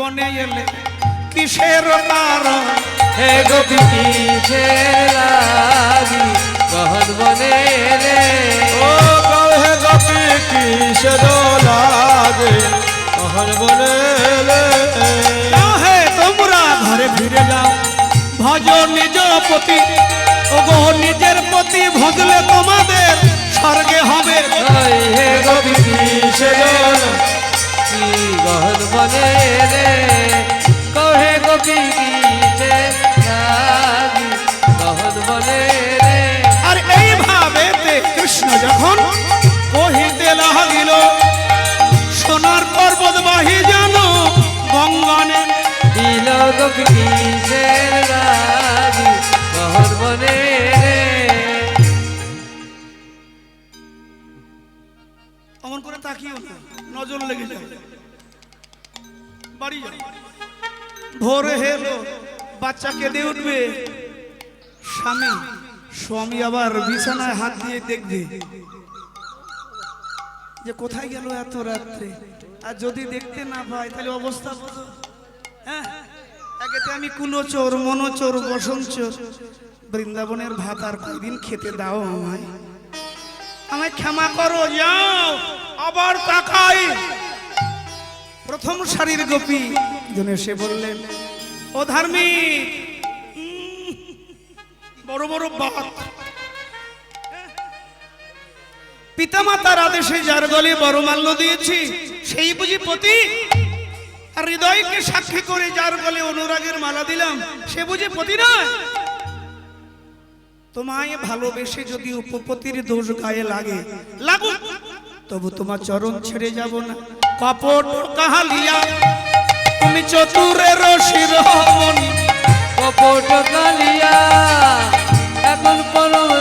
বনে এলে কিসের কারণ হে গোপী কিসের লাগি গহন বনে রে ও হে গোপী কিসের লাগে কহন বলে হে তোমরা ঘরে ফিরে যাও। ভজ নিজ পতি ওগো নিজের প্রতি ভজলে তোমাদের স্বর্গে হবে। হে গোপী কিসের যখন কহিতে লাগিল সোনার পর্বত বাহি জানো গঙ্গানে। দিল অমন করে তাকিও না নজর লেগে যাবে বাড়ি যাও। ভোরে হেলো বাচ্চা কেঁদে উঠবে স্বামী। স্বামী আবার বিছানায় হাত দিয়ে দেখবে যে কোথায় গেল এত রাত্রে। আর যদি দেখতে না পাই তাহলে অবস্থা হ্যাঁ? আমি কুলো চোর বসন্ত চোর বৃন্দাবনের ভাত আর কয়দিন খেতে দাও আমায়। আমায় ক্ষমা করো, যাও, আবার তাকাই। প্রথম সারির গোপী। জনে সে বললেন, ও ধার্মিক বড় বড় বাত পিতামাতার আদেশে যার গলে বড় মাল্য দিয়েছি, সেই বুঝি পতি? হৃদয়কে সাক্ষী করে যার গলে অনুরাগের মালা দিলাম, সে বুঝি পতি নয়? তোমায় ভালোবেসে যদি উপপতির দোষ গায়ে লাগে, লাগুক, তবু তোমার চরণ ছেড়ে যাব না। কপট কাহালিয়া, তুমি চতুরের শিরোমণি। কপট কালিয়া এখন পরম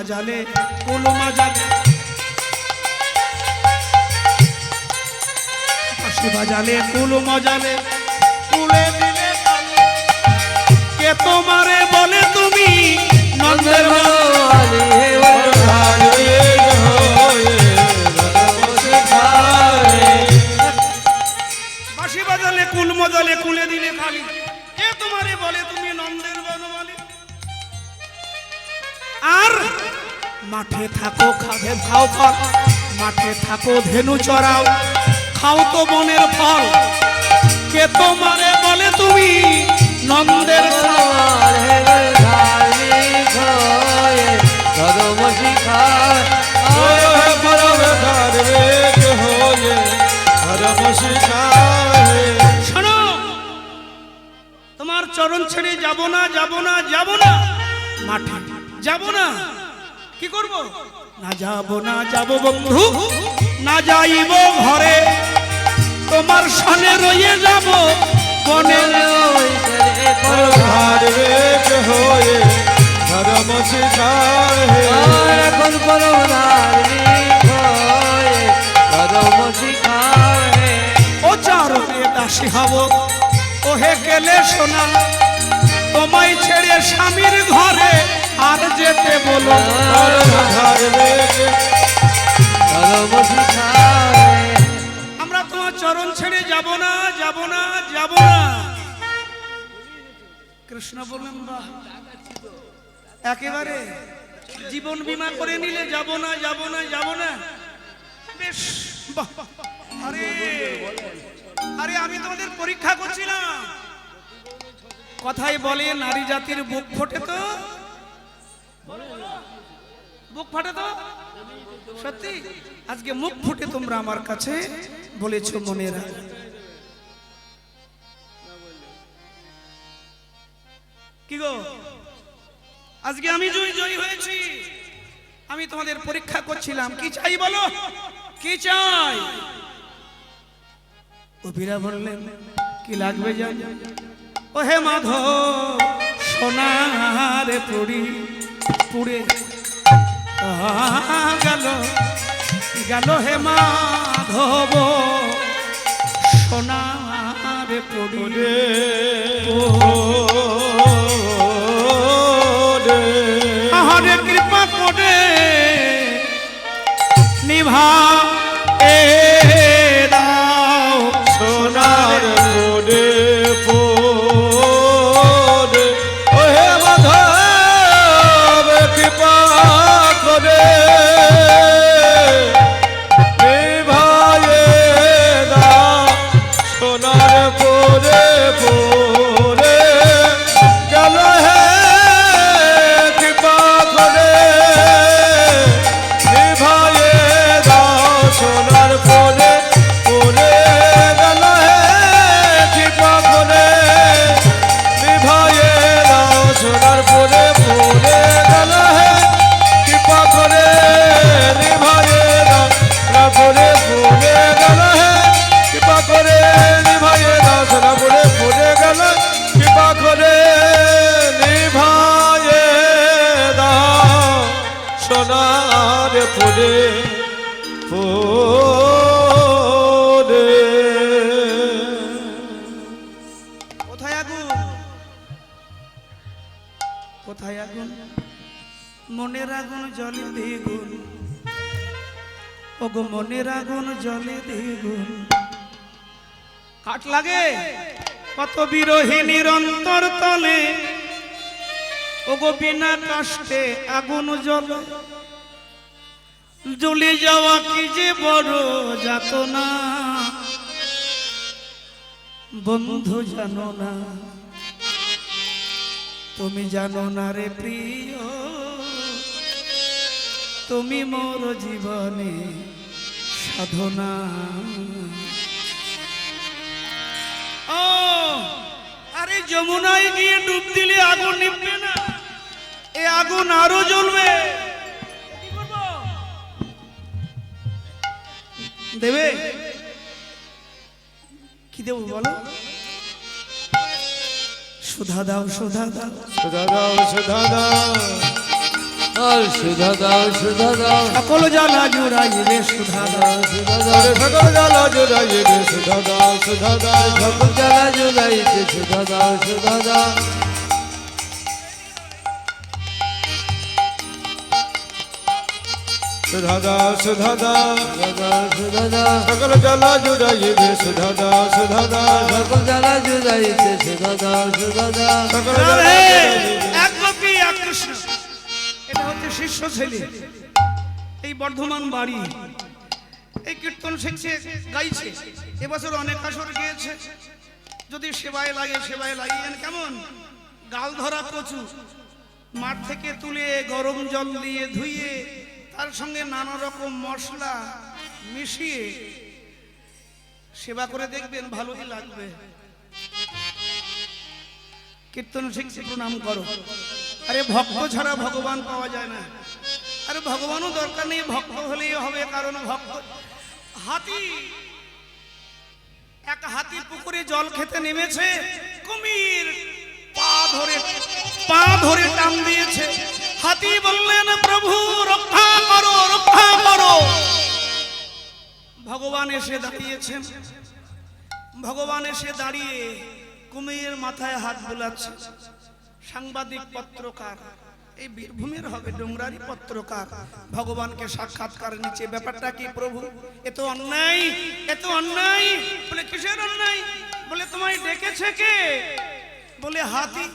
বাজালে কুলো মাজালে। বাঁশি বাজালে কুলো মজালে কুলে দিলে। কে তোমারে বলে তুমি? নন্দের বাঁশি বাজালে কুল মজালে, কুলে দিলে খালি। মাঠে থাকো, খাবে খাও ফল। মাঠে থাকো, ধেনু চড়াও। খাও তো বনের ফল। কে তো তোমারে বলে তুমি? নন্দের তোমার চরণ ছেড়ে যাব না যাব না যাব না। মাঠে যাব না। কি করব? না যাব না যাব বন্ধু না যাইব ঘরে। তোমার সনে রয়ে যাব বনে হয়ে ধর্ম এখন ও দাসী হব ওহে গেলে শোনা তোমায় ছেড়ে স্বামীর ঘরে। আর যেতে বলো আমরা তোমার চরণ ছেড়ে যাব না যাব না যাব না। কৃষ্ণ বললেন, বাহ, একেবারে জীবন বীমা করে নিলে যাব না যাব না যাব না। বেশ। আরে আরে, আমি তোমাদের পরীক্ষা করছিলাম। কথাই বলে, নারী জাতির বুক ফোটে তো। বুক ফাটে তো? সত্যি? আজকে মুখ ফুটে তোমরা আমার কাছে বলেছ মনেরা কি গো? আজকে আমি হয়েছি। আমি তোমাদের পরীক্ষা করছিলাম। কি চাই বলো? কি চাই? বললেন, কি লাগবে জান? ও হে মাধব, সোনারে পুরি পুড়ে গেল গেল হে মাধব। সোনারে হরে কৃপা করে নিভা এ কোথায় আগুন? কোথায় আগুন? মনের আগুন জলে ওগো, মনের আগুন জলে দ্বিগুণ। কাট লাগে? কত বিরোহী নিরন্তর তলে। ওগো, বিনা কষ্টে আগুন জ্বলে। জ্বলে যাওয়া কি যে বড় যাত না বন্ধু জানো না, তুমি জানো না রে প্রিয়। তুমি মোর জীবনে সাধনা। ও, আরে যমুনায় গিয়ে ডুব দিলে আগুন নিববে না। এ আগুন আরও জ্বলবে। দেবে? কি দেবো বলো? সুধা দাও সুধা দাও। সুধা দাও সুধা দাও। সুধা দাও সুধা দাও। সকল জ্বালা জুড়াইবে সুধা দাও। সুধা দাও সকল জ্বালা জোড়াইয়ে রে সুধা দাও সুধা দাও। সকল জ্বালা জুড়াইতে সুধা দাও সুধা দাও। দাও সুধা দাও সুধা দাও সুধা দাও সকল রাধে, এক গোপী এক কৃষ্ণ। এটা হচ্ছে শিষ্য ছেলে এই বর্ধমান বাড়ি। এই কীর্তন শিখছে গাইছে। এবছর অনেক আসর গিয়েছে। যদি সেবায় লাগে সেবায় লাগিয়েন। কেমন? গাল ধরা কচু। মাঠ থেকে তুলে গরম জল দিয়ে ধুইয়ে তার সঙ্গে নানা রকম মশলা মিশিয়ে সেবা করে দেখবেন, ভালোই লাগবে। কীর্তন শিখছে প্রণাম করো। আরে ভক্ত ছাড়া ভগবান পাওয়া যায় না। আরে ভগবানও দরকার নেই, ভক্ত হলেই হবে, কারণ ভক্ত হাতি, এক হাতি পুকুরে জল খেতে নেমেছে, কুমির পা ধরে পা ধরে টান দিয়েছে। হাতি বললেন, প্রভু এসে দাঁড়িয়েছেন। ভগবান এসে দাঁড়িয়ে কুমিরের মাথায় হাত বোলাচ্ছে। সাংবাদিক পত্রকার, এই বীরভূমের হবে ডোংরারি পত্রকার। ভগবানকে সাক্ষাৎকার নিচে ব্যাপারটা কি প্রভু? এত অন্যায় এত অন্যায়। বলে, কিসের অন্যায়? বলে, তোমায় ডেকেছে কে? বলে, হাতি।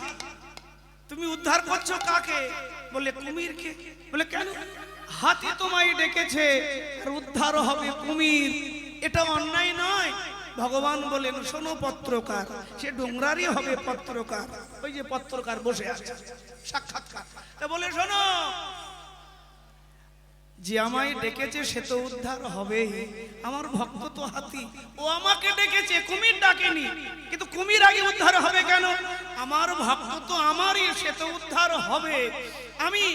তুমি উদ্ধার করছ কাকে? বলে, কুমিরকে। বলে, কেন? হাতি তোমায় ডেকেছে, আর উদ্ধার হবে কুমির। এটা অন্যায় নয়। ভগবান বলেন, শোনো পত্রকার, সে ডোংরারই হবে পত্রকার। ওই যে পত্রকার বসে আছে, সাক্ষাৎকার। বলে, শোনো, যে আমায় ডেকেছে সে তো উদ্ধার হবেই। আমার ভক্ত তো হাতি, ও আমাকে ডেকেছে, কুমির ডাকেনি। কিন্তু কুমির আগে উদ্ধার হবে কেন? আমার ভক্ত তো আমারই, সে তো উদ্ধার হবে। আমি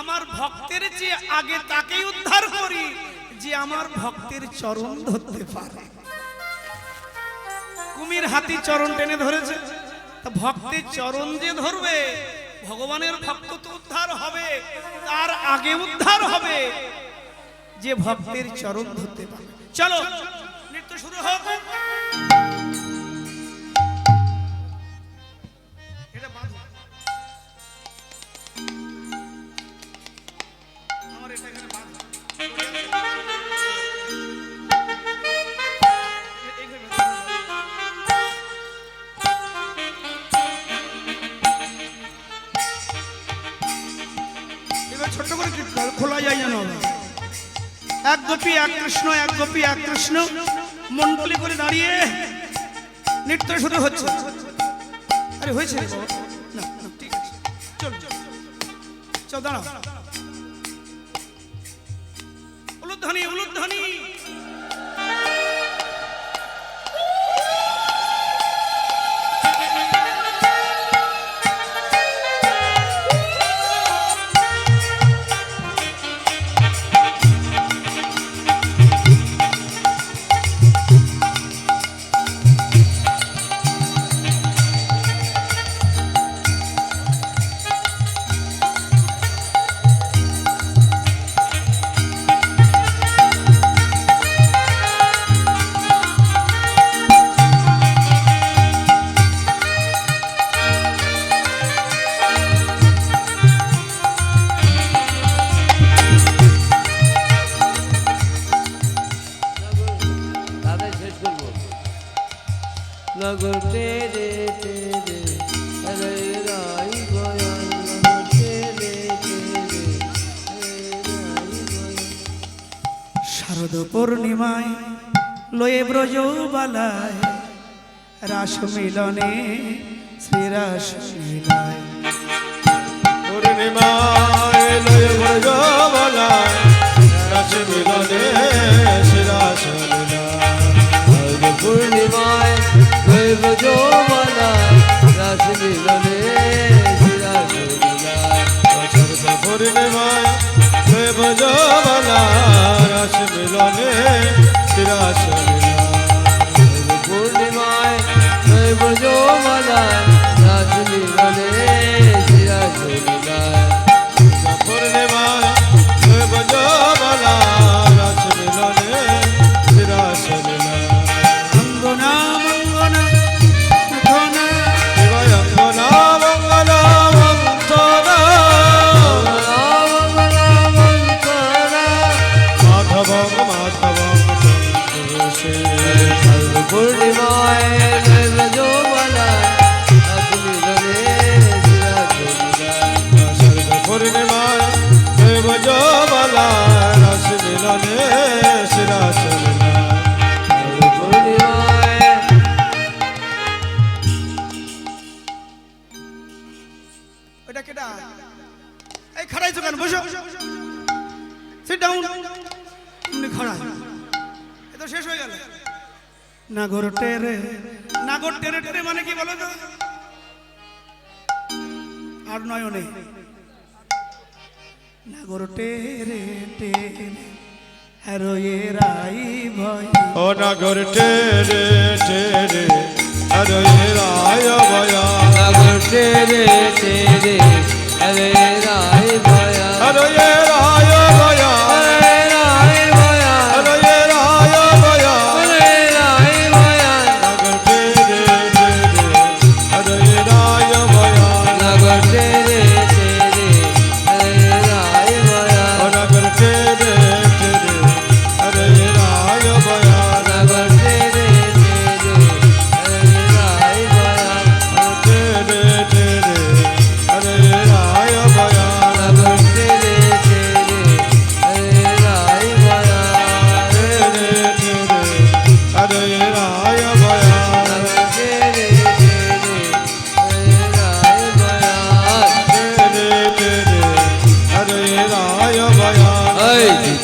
আমার ভক্তের যে আগে তাকেই উদ্ধার করি। যে আমার ভক্তের চরণ ধরতে পারে। কুমির হাতি চরণ টেনে ধরেছে। তা ভক্তের চরণ যে ধরবে, ভগবানের ভক্ত তো উদ্ধার হবে, তার আগে উদ্ধার হবে। যে ভক্তের চরণ ধরতে পারে চলো, নৃত্য শুরু হোক। ছোট্ট করে খোলা যায় যেন। এক গোপী এক কৃষ্ণ এক গোপী এক কৃষ্ণ মন্ডলি করে দাঁড়িয়ে নৃত্য শুরু হচ্ছে। আরে হয়েছে? না, ঠিক আছে। চল। চল দাঁড়াও। বালায় রাস মিলনে শ্রীরাস মিলায় পূর্ণিমায় লয় ব্রজবলায় রস মিলনে শিরাস আজ পূর্ণিমায় রাস মিলনে মিলায় পূর্ণিমায় লয় রস মিলনে। হরে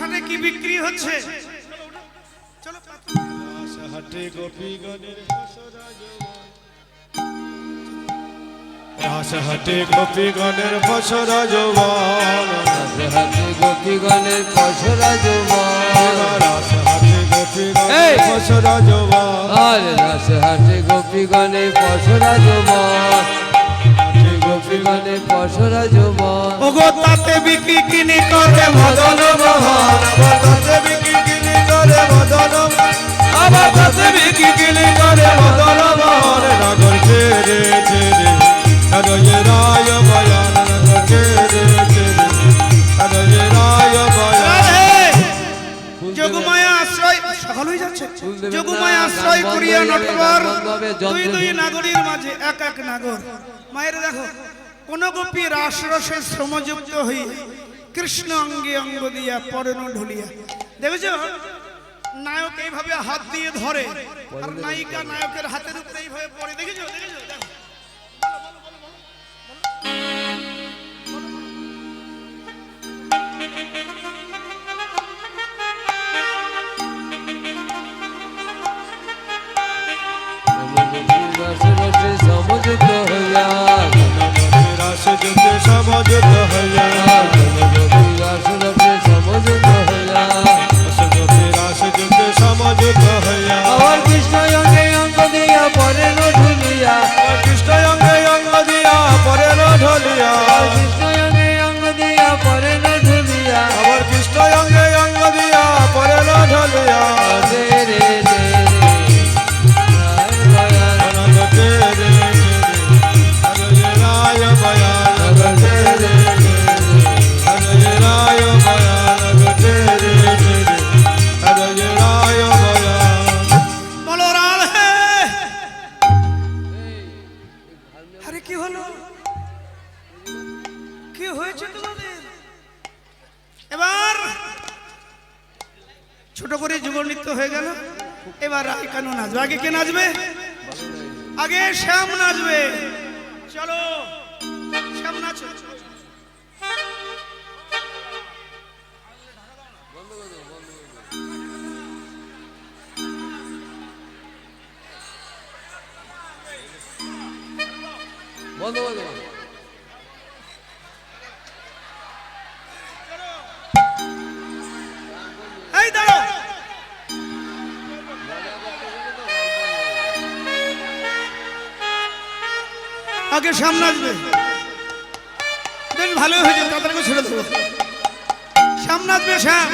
রাসানে কি বিক্রি হচ্ছে? চলো হাটে গোপীগণের রাস হাটে গোপীগণের ফসরা যৌবন হাতে গোপীগণের পশরা যৌবন রাস হাটে গোপীগণের! ফসরা রাস হাতে গোপীগণের পশরা যৌবন হাটে গোপীগণের পশরা যৌবন ওগো তাতে বিক্রি কিনি করে মদন মোহন। তাতে বিক্রি কিনি করে মদন আবার তাতে বিক্রি কিনি করে মদন মোহন। নগর ছেড়ে ছেড়ে রায় বয়ান নগর ছেড়ে ছেড়ে রায় বয়ান। যোগমায়া আশ্রয় সকাল হয়ে যাচ্ছে যোগমায়া আশ্রয় করিয়া নটবর দুই দুই নাগরীর মাঝে এক এক নাগর। মায়ের দেখো কোন গোপী রাসরসে শ্রমযুক্ত হই কৃষ্ণ অঙ্গে অঙ্গ দিয়া পরণ ঢুলিয়া। দেখেছ? নায়ক এইভাবে হাত দিয়ে ধরে আর নায়িকা নায়কের হাতের উপরে এইভাবে পড়ে। দেখেছ? দেখেছ? সমযুক্ত হইয়া রাস যুদ্ধে সমঝোত হইয়া। রস যুদ্ধে সমঝোত হইয়া। নাচবে চলো বন্ধ নাচো বন্ধ বন্ধ আগে সামনে আসবে। বেশ ভালো হয়েছে তাদেরকে ছেড়ে দেবো। সামনে আসবে শ্যাম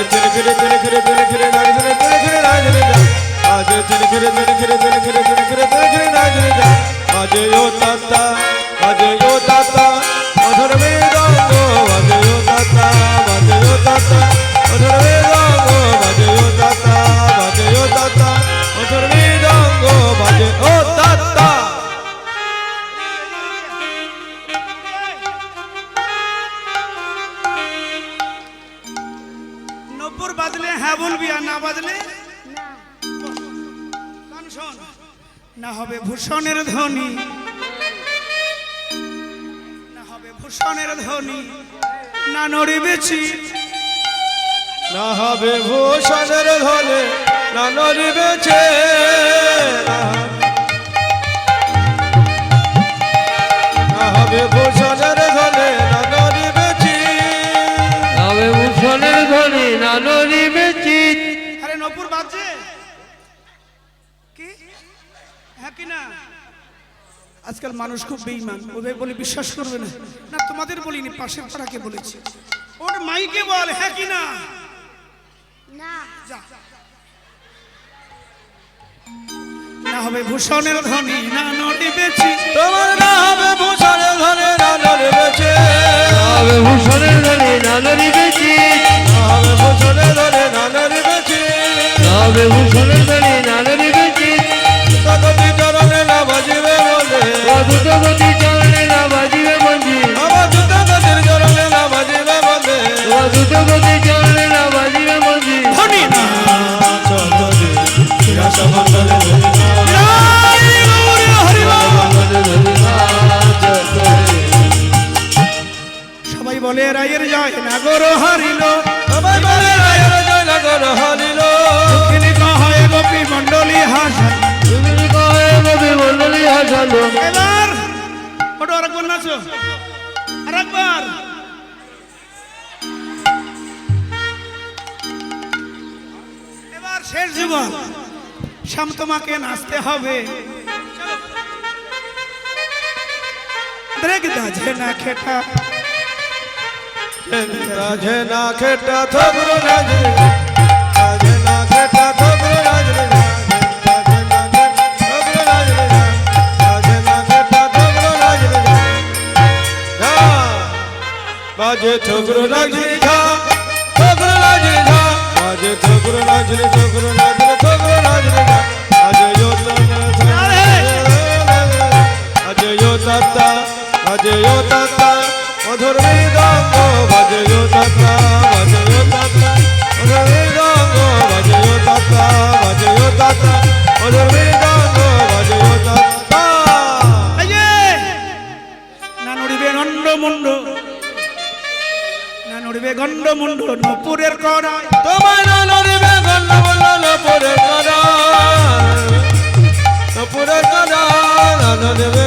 বাজে দিল ঘরে ভূষণের ধনে না নড়িবেছে না হবে ভূষণের ধনে ভূষণের নানরি আরে নপুর কি? হ্যাঁ কি না? আজকাল মানুষ খুব বেইমান ওদের বলে বিশ্বাস করবে না। না তোমাদের বলিনি পাশের পাড়াকে বলেছি। ওর মাইকে বল হ্যাঁ কি না? না। যা। না হবে ভূষণের ধ্বনি না চিত তোমার না হবে ভূষণের ধনে না নড়িবেছে তবে ভূষণের ধ্বনি নানরি বেচিত না হবে ভূষণের ধনে না নড়িবেছি তবে ভূষণের ধ্বনি নানরি হবে। ব্রেক দাঝে না খেটা। রাজে না খেটা বাজে yo তাতা বাজে yo তাতা মধুর মৃদঙ্গ বাজে yo তাতা বাজে yo তাতা মধুর মৃদঙ্গ বাজে yo তাতা বাজে মধুর মৃদঙ্গ বাজে yo তাতা এই যে, না নড়িবে নন্ডমুন্ড না নড়িবে গন্ডমুন্ড নপুরের করায় তোমায় না নড়িবে গন্ধ বলল পরে করা পরে করা না নড়িবে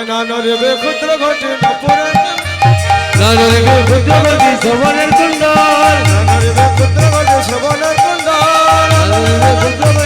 তোমায় না নড়িবে ক্ষুদ্র ঘটে না পরে নানরিবে কুণ্ডল ক্ষুদ্র ঘটে শোভনের কুণ্ডল নানরিবে ক্ষুদ্রগতি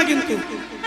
না কিন্তু।